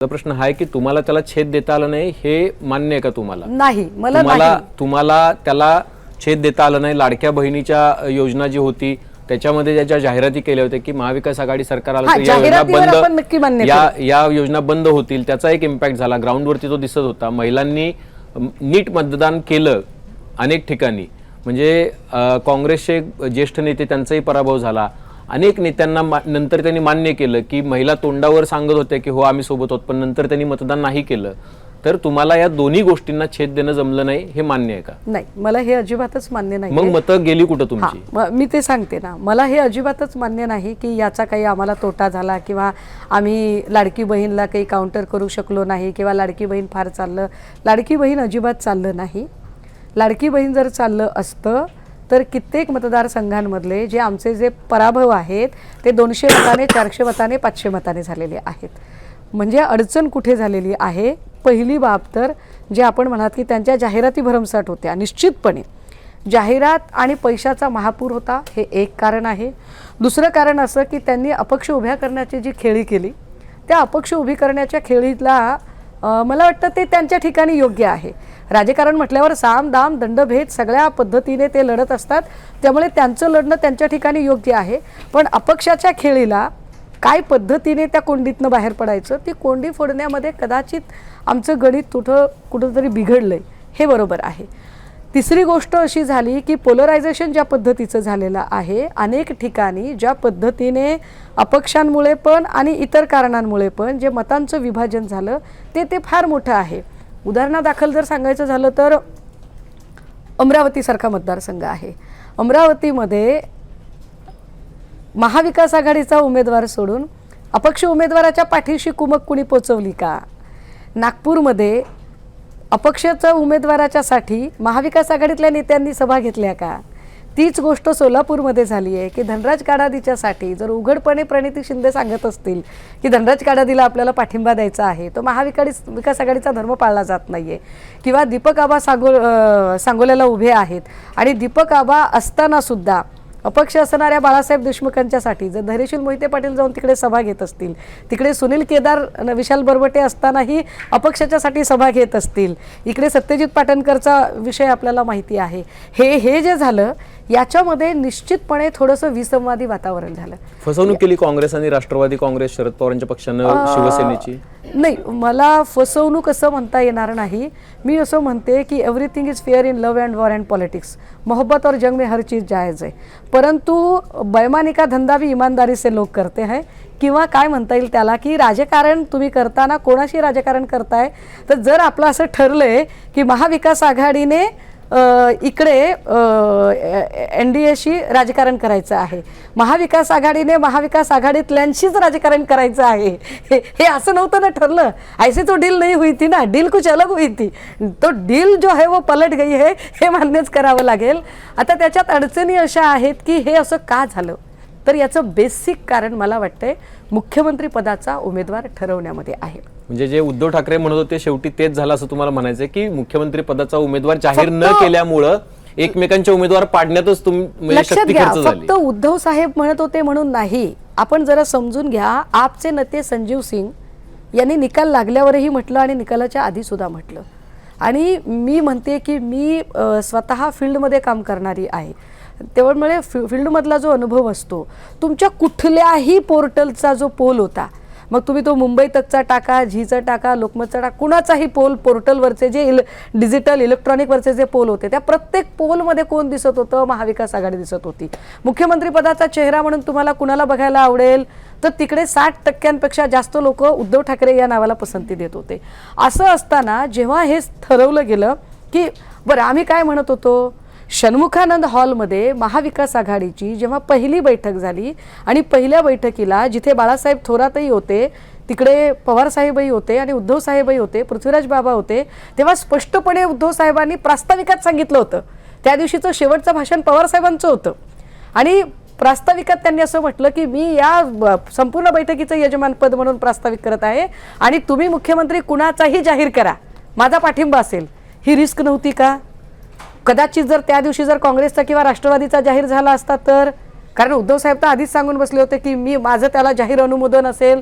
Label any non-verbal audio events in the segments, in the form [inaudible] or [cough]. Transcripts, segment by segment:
प्रश्न हा आहे की तुम्हाला त्याला छेद देता आलं नाही हे मान्य आहे का तुम्हाला? नाही मला तुम्हाला नाही. तुम्हाला त्याला छेद देता आलं नाही. लाडक्या बहिणीच्या योजना जी होती त्याच्यामध्ये ज्या ज्या जाहिराती केल्या होत्या की महाविकास आघाडी सरकार आलं हा, तर या योजना जाहिरातीवर आपण नक्की मान्य बंद या या योजना बंद होतील त्याचा एक इम्पॅक्ट झाला. ग्राउंडवरती तो दिसत होता. महिलांनी अम, नीट मतदान केलं अनेक ठिकाणी. म्हणजे अ, काँग्रेसचे ज्येष्ठ नेते त्यांचाही पराभव झाला. अनेक नेत्यांना नंतर त्यांनी मान्य केलं की महिला तोंडावर सांगत होत्या की हो आम्ही सोबत होत पण नंतर त्यांनी मतदान नाही केलं. तर तुम्हाला या दोन्ही गोष्टींना छेद देणं जमलं नाही हे मान्य आहे का? नाही मला हे अजिबातच मान्य नाही मग मतं गेली कुठं तुमची? मी ते सांगते ना. मला हे अजिबातच मान्य नाही की याचा काही आम्हाला तोटा झाला किंवा आम्ही लाडकी बहीणला काही काउंटर करू शकलो नाही किंवा लाडकी बहीण फार चाललं. लाडकी बहीण अजिबात चाललं नाही. लाडकी बहीण जर चाललं असतं तर कित्येक मतदारसंघांमधले जे आमचे जे पराभव आहेत ते दोनशे मताने चारशे मताने पाचशे मताने झालेले आहेत. म्हणजे अडचण कुठे झालेली आहे? पहिली बाब तर जे आपण म्हणाल की त्यांच्या जाहिराती भरमसाठ होत्या निश्चितपणे. जाहिरात आणि पैशाचा महापूर होता हे एक कारण आहे. दुसरं कारण असं की त्यांनी अपक्ष उभ्या करण्याची जी खेळी केली त्या अपक्ष उभी करण्याच्या खेळीला मला वाटतं ते त्यांच्या ठिकाणी योग्य आहे. राजकारण म्हटल्यावर साम दाम दंडभेद सगळ्या पद्धतीने ते लढत असतात. त्यामुळे त्यांचं लढणं त्यांच्या ठिकाणी योग्य आहे. पण अपक्षाच्या खेळीला काय पद्धतीने त्या कोंडीतनं बाहेर पडायचं ती कोंडी फोडण्यामध्ये कदाचित आमचं गणित कुठं कुठंतरी बिघडलं आहे हे बरोबर आहे. तिसरी गोष्ट अशी झाली की पोलरायझेशन ज्या पद्धतीचं झालेलं आहे अनेक ठिकाणी ज्या पद्धतीने अपक्षांमुळे पण आणि इतर कारणांमुळे पण जे मतांचं विभाजन झालं ते ते फार मोठं आहे. उदाहरणादाखल जर सांगायचं झालं तर अमरावतीसारखा मतदारसंघ आहे. अमरावतीमध्ये महाविकास आघाडीचा उमेदवार सोडून अपक्ष उमेदवाराच्या पाठीशी कुमक कुणी पोचवली का? नागपूरमध्ये अपक्षाच्या उमेदवाराच्यासाठी महाविकास आघाडीतल्या नेत्यांनी सभा घेतल्या का? तीच गोष्ट सोलापूरमध्ये झाली आहे की धनराज काडादीच्यासाठी जर उघडपणे प्रणिती शिंदे सांगत असतील की धनराज काडादीला आपल्याला पाठिंबा द्यायचा आहे तो महाविकास विकास आघाडीचा धर्म पाळला जात नाही आहे किंवा दीपक आबा सांगो सांगोल्याला उभे आहेत आणि दीपक आबा असतानासुद्धा अपक्ष असणाऱ्या बाळासाहेब देशमुखांच्यासाठी जर धैर्यशील मोहिते पाटील जाऊन तिकडे सभा घेत असतील तिकडे सुनील केदार न विशाल बरबटे असतानाही अपक्षाच्यासाठी सभा घेत असतील इकडे सत्यजित पाटणकरचा विषय आपल्याला माहिती आहे. हे हे जे झालं याच्यामध्ये निश्चितपणे थोडंसं विसंवादी वातावरण झालं. फसवणूक केली काँग्रेस आणि राष्ट्रवादी काँग्रेस शरद पवारांच्या पक्षानं शिवसेनेची? नाही मला फसवणूक असं म्हणता येणार नाही. मी असं म्हणते की everything is fair in love and war and politics मोहब्बत और जंग में हर चीज़ जायज़ है परंतु बैमानी का धंदा भी ईमानदारी से लोक करते हैं. किंवा काय म्हणता येईल त्याला की राजकारण तुम्ही करताना कोणाशी राजकारण करताय? तर जर आपलं असं ठरलंय की महाविकास आघाडीने इकडे एन डी एशी राजकारण करायचं आहे. महाविकास आघाडीने महाविकास आघाडीतल्यांशीच राजकारण करायचं आहे. हे हे असं नव्हतं ना ठरलं. ऐसे तो डील नाही हुई थी ना. डील कुछ अलग हुई थी. तो डील जो है वो पलट गई है हे मान्यच करावं लागेल. आता त्याच्यात अडचणी अशा आहेत की हे असं का झालं? तर याचं बेसिक कारण मला वाटतंय मुख्यमंत्री पदाचा उमेदवार ठरवण्यामध्ये आहे. म्हणजे जे उद्धव ठाकरे म्हणत होते शेवटी तेच झालं असं तुम्हाला म्हणायचंय की मुख्यमंत्री पदाचा उमेदवार जाहीर न केल्यामुळं एकमेकांचे उमेदवार पाडण्यातच तुम्ही म्हणजे लक्षात घ्या फक्त उद्धव साहेब म्हणत होते म्हणून नाही. आपण जरा समजून घ्या आपचे नेते संजीव सिंग यांनी निकाल लागल्यावरही म्हटलं आणि निकालाच्या आधी सुद्धा म्हटलं. आणि मी म्हणते की मी स्वतः फील्डमध्ये काम करणारी आहे. त्यामुळे फी फील्डमधला जो अनुभव असतो तुमच्या कुठल्याही पोर्टलचा जो पोल होता मग तुम्ही तो मुंबई तकचा टाका झीचा टाका लोकमतचा टाका कुणाचाही पोल पोर्टलवरचे जे इल डिजिटल इलेक्ट्रॉनिकवरचे जे पोल होते त्या प्रत्येक पोलमध्ये कोण दिसत होतं? महाविकास आघाडी दिसत होती. मुख्यमंत्रीपदाचा चेहरा म्हणून तुम्हाला कुणाला बघायला आवडेल? तर तिकडे साठ टक्क्यांपेक्षा जास्त लोक उद्धव ठाकरे या नावाला पसंती देत होते. असं असताना जेव्हा हे ठरवलं गेलं की बरं आम्ही काय म्हणत होतो? षण्मुखानंद हॉलमध्ये महाविकास आघाडीची जेव्हा पहिली बैठक झाली आणि पहिल्या बैठकीला जिथे बाळासाहेब थोरातही होते तिकडे पवारसाहेबही होते आणि उद्धवसाहेबही होते पृथ्वीराज बाबा होते तेव्हा स्पष्टपणे उद्धव साहेबांनी प्रास्ताविकात सांगितलं होतं. त्या दिवशीचं शेवटचं भाषण पवारसाहेबांचं होतं. आणि प्रास्ताविकात त्यांनी असं म्हटलं की मी या ब- संपूर्ण बैठकीचं यजमानपद म्हणून प्रास्ताविक करत आहे आणि तुम्ही मुख्यमंत्री कुणाचाही जाहीर करा. माझा पाठिंबा असेल. ही रिस्क नव्हती का? कदाचित जर त्या दिवशी जर काँग्रेसचा किंवा राष्ट्रवादीचा जाहीर झाला असता तर कारण उद्धव साहेब तर आधीच सांगून बसले होते की मी माझं त्याला जाहीर अनुमोदन असेल.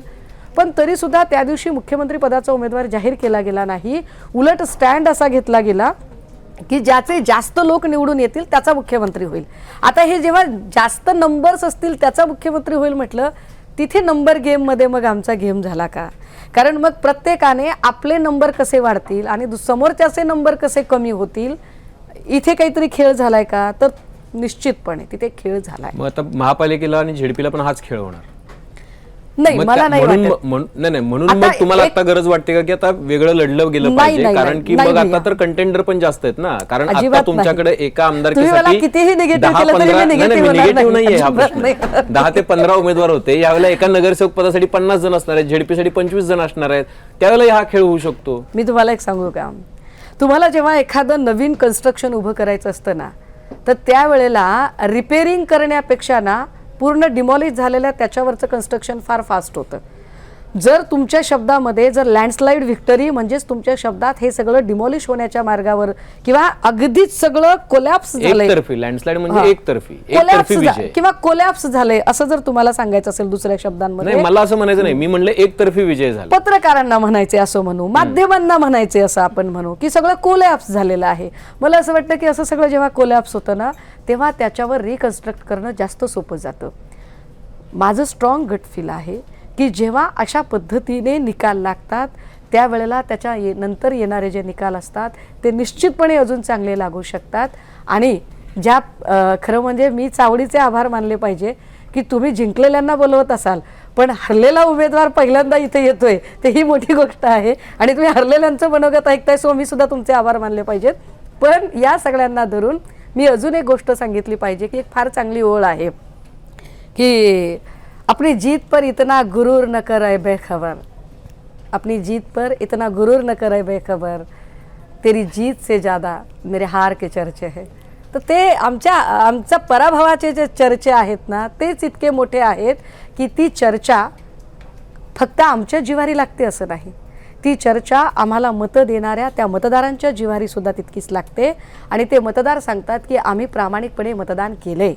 पण तरीसुद्धा त्या दिवशी मुख्यमंत्री पदाचा उमेदवार जाहीर केला गेला नाही. उलट स्टँड असा घेतला गेला की ज्याचे जास्त लोक निवडून येतील त्याचा मुख्यमंत्री होईल. आता हे जेव्हा जास्त नंबर्स असतील त्याचा मुख्यमंत्री होईल म्हटलं तिथे नंबर गेममध्ये मग आमचा गेम झाला का? कारण मग प्रत्येकाने आपले नंबर कसे वाढतील आणि दु- समोरच्याचे नंबर कसे कमी होतील इथे काहीतरी खेळ झालाय का? तर निश्चितपणे तिथे खेळ झालाय. मग आता महापालिकेला आणि झेडपीला पण हाच खेळ होणार. नाही मला नाही वाटत. नाही नाही म्हणून आता मग तुम्हाला एक- आता गरज वाटते का की आता वेगळं लढलं गेलं नाही, पाहिजे? नाही, कारण. की नाही मग आता. तर कंटेंडर पण जास्त आहेत ना. कारण आता अजिबात तुमच्याकडे नाही. एका तुम्ही मला आमदारकीसाठी कितीही negative दहा केलं तरी मी पंधरा नाही negative होणार निगेटिव्ह नाही. नाहीये हा अजिबात नाही. प्रश्न [laughs] दहा ते पंधरा उमेदवार होते. यावेळेला एका नगरसेवक पदासाठी पन्नास जण असणार आहेत. झेडपीसाठी पंचवीस जण असणार आहेत. त्यावेळेला हा खेळ होऊ शकतो. मी तुम्हाला एक सांगू का? तुम्हाला जेव्हा एखादं नवीन कन्स्ट्रक्शन उभं करायचं असतं ना तर त्यावेळेला रिपेरिंग करण्यापेक्षा ना पूर्ण डिमॉलिश झालेल्या त्याच्यावरचं कन्स्ट्रक्शन फार फास्ट होतं. जर तुमच्या शब्दामध्ये जर लँडस्लाईड व्हिक्टरी म्हणजेच तुमच्या शब्दात हे सगळं डिमॉलिश होण्याच्या मार्गावर किंवा अगदीच सगळं कोलॅप्स झालंय. हा. म्हणजे एकतर्फी विजय. किंवा कोलॅप्स झालंय असं जर तुम्हाला सांगायचं असेल दुसऱ्या शब्दांमध्ये. मला असं म्हणायचं नाही. मी म्हणलं एकतर्फी विजय झाला. पत्रकारांना म्हणायचे असं म्हणू माध्यमांना म्हणायचे असं आपण म्हणू की सगळं कोलॅप्स झालेलं आहे. मला असं वाटतं की असं सगळं जेव्हा कोलॅप्स होतं ना तेव्हा त्याच्यावर रिकन्स्ट्रक्ट करणं जास्त सोपं जातं. माझं स्ट्रॉंग गट फील आहे. की जेव्हा अशा पद्धतीने निकाल लागतात त्यावेळेला त्याच्या ये नंतर येणारे जे निकाल असतात ते निश्चितपणे अजून चांगले लागू शकतात. आणि ज्या खरं म्हणजे मी चावडीचे आभार मानले पाहिजे की तुम्ही जिंकलेल्यांना बोलवत असाल पण हरलेला उमेदवार पहिल्यांदा इथे येतोय ते ही मोठी गोष्ट आहे. आणि तुम्ही हरलेल्यांचं मनोगत ऐकताय सो मी सुद्धा तुमचे आभार मानले पाहिजेत पण या सगळ्यांना धरून मी अजून एक गोष्ट सांगितली पाहिजे की एक फार चांगली ओळ आहे की अपनी जीत पर इतना गुरूर न करे बेखबर। अपनी जीत पर इतना गुरूर न करे बेखबर। तेरी जीत से ज़्यादा मेरे हार के चर्चे है। तर ते आमच्या आमच्या पराभवाचे जे चर्चे आहेत ना तेच इतके मोठे आहेत की ती चर्चा फक्त आमच्या जिवारी लागते असं नाही. ती चर्चा आम्हाला मतं देणाऱ्या त्या मतदारांच्या जिवारीसुद्धा तितकीच लागते. आणि ते मतदार सांगतात की आम्ही प्रामाणिकपणे मतदान केले